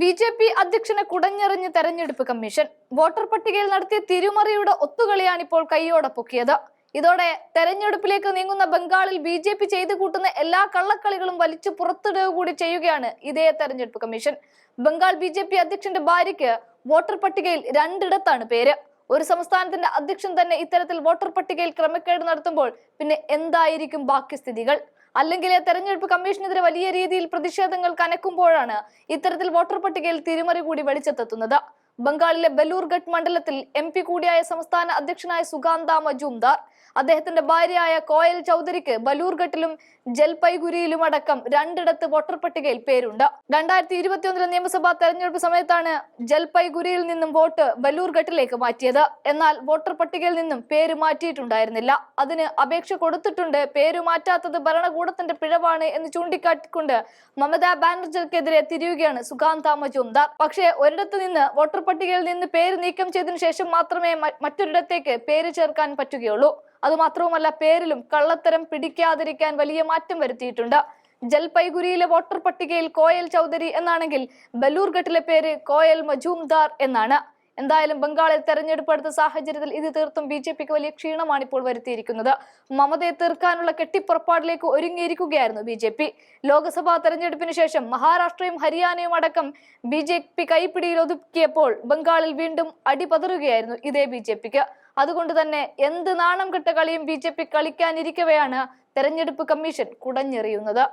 B J P അധ്യക്ഷനെ കുടഞ്ഞെറിഞ്ഞ് തെരഞ്ഞെടുപ്പ് commission. Voter പട്ടികയിൽ നടത്തിയ തിരുമറിയുടെ ഒത്തുകളിയാണ് ഇപ്പോൾ കൈയോടെ പൊക്കിയത് ഇതോടെ തെരഞ്ഞെടുപ്പിലേക്ക് നീങ്ങുന്ന ബംഗാളിൽ ബി ജെ പി ചെയ്തു കൂട്ടുന്ന എല്ലാ കള്ളക്കളികളും വലിച്ചു പുറത്തിടുക കൂടി ചെയ്യുകയാണ് ഇതേ തെരഞ്ഞെടുപ്പ് commission. Bengal B J P അധ്യക്ഷന്റെ ഭാര്യയ്ക്ക് വോട്ടർ പട്ടികയിൽ രണ്ടിടത്താണ് പേര്. ഒരു സംസ്ഥാനത്തിന്റെ അധ്യക്ഷൻ തന്നെ ഇത്തരത്തിൽ വോട്ടർ പട്ടികയിൽ ക്രമക്കേട് നടത്തുമ്പോൾ പിന്നെ എന്തായിരിക്കും ബാക്കി സ്ഥിതികൾ? അല്ലെങ്കിൽ തെരഞ്ഞെടുപ്പ് കമ്മീഷനെതിരെ വലിയ രീതിയിൽ പ്രതിഷേധങ്ങൾ കനക്കുമ്പോഴാണ് ഇത്തരത്തിൽ വോട്ടർ പട്ടികയിൽ തിരിമറി കൂടി വെളിച്ചെത്തുന്നത് ബംഗാളിലെ ബലൂർഘട്ട് മണ്ഡലത്തിൽ എം കൂടിയായ സംസ്ഥാന അധ്യക്ഷനായ സുഗാന്ത മജുംദാർ അദ്ദേഹത്തിന്റെ ഭാര്യയായ കോയൽ ചൗധരിക്ക് ബലൂർഘട്ടിലും ജൽപൈഗുരിയിലും അടക്കം രണ്ടിടത്ത് വോട്ടർ പട്ടികയിൽ പേരുണ്ട്. രണ്ടായിരത്തി ഇരുപത്തിയൊന്നിലെ നിയമസഭാ തെരഞ്ഞെടുപ്പ് സമയത്താണ് ജൽപൈഗുരിയിൽ നിന്നും വോട്ട് ബലൂർഘട്ടിലേക്ക് മാറ്റിയത്. എന്നാൽ വോട്ടർ പട്ടികയിൽ നിന്നും പേര് മാറ്റിയിട്ടുണ്ടായിരുന്നില്ല. അതിന് അപേക്ഷ കൊടുത്തിട്ടുണ്ട്. പേര് മാറ്റാത്തത് ഭരണകൂടത്തിന്റെ പിഴവാണ് എന്ന് ചൂണ്ടിക്കാട്ടിക്കൊണ്ട് മമതാ ബാനർജിക്കെതിരെ തിരിയുകയാണ് സുഗാന്ത മജുംദാർ. പക്ഷേ ഒരിടത്ത് നിന്ന് വോട്ടർ പട്ടികയിൽ നിന്ന് പേര് നീക്കം ചെയ്തതിനു ശേഷം മാത്രമേ മറ്റൊരിടത്തേക്ക് പേര് ചേർക്കാൻ പറ്റുകയുള്ളൂ. അതുമാത്രവുമല്ല പേരിലും കള്ളത്തരം പിടിക്കാതിരിക്കാൻ വലിയ മാറ്റം വരുത്തിയിട്ടുണ്ട്. ജൽപൈഗുരിയിലെ വോട്ടർ പട്ടികയിൽ കോയൽ ചൗധരി എന്നാണെങ്കിൽ ബലൂർഘട്ടിലെ പേര് കോയൽ മജൂംദാർ എന്നാണ്. എന്തായാലും ബംഗാളിൽ തെരഞ്ഞെടുപ്പ് അടുത്ത സാഹചര്യത്തിൽ ഇത് തീർത്തും ബി ജെ പിക്ക് വലിയ ക്ഷീണമാണ് ഇപ്പോൾ വരുത്തിയിരിക്കുന്നത്. മമതയെ തീർക്കാനുള്ള കെട്ടിപ്പുറപ്പാടിലേക്ക് ഒരുങ്ങിയിരിക്കുകയായിരുന്നു ബി ജെ പി ലോക്സഭാ തെരഞ്ഞെടുപ്പിന് ശേഷം മഹാരാഷ്ട്രയും ഹരിയാനയും അടക്കം ബി ജെ പി കൈപ്പിടിയിൽ ഒതുക്കിയപ്പോൾ ബംഗാളിൽ വീണ്ടും അടിപതറുകയായിരുന്നു ഇതേ ബി ജെ പിക്ക് അതുകൊണ്ട് തന്നെ എന്ത് നാണം കെട്ട കളിയും ബി ജെ പി കളിക്കാനിരിക്കവെയാണ് തെരഞ്ഞെടുപ്പ് കമ്മീഷൻ കുടഞ്ഞെറിയുന്നത്.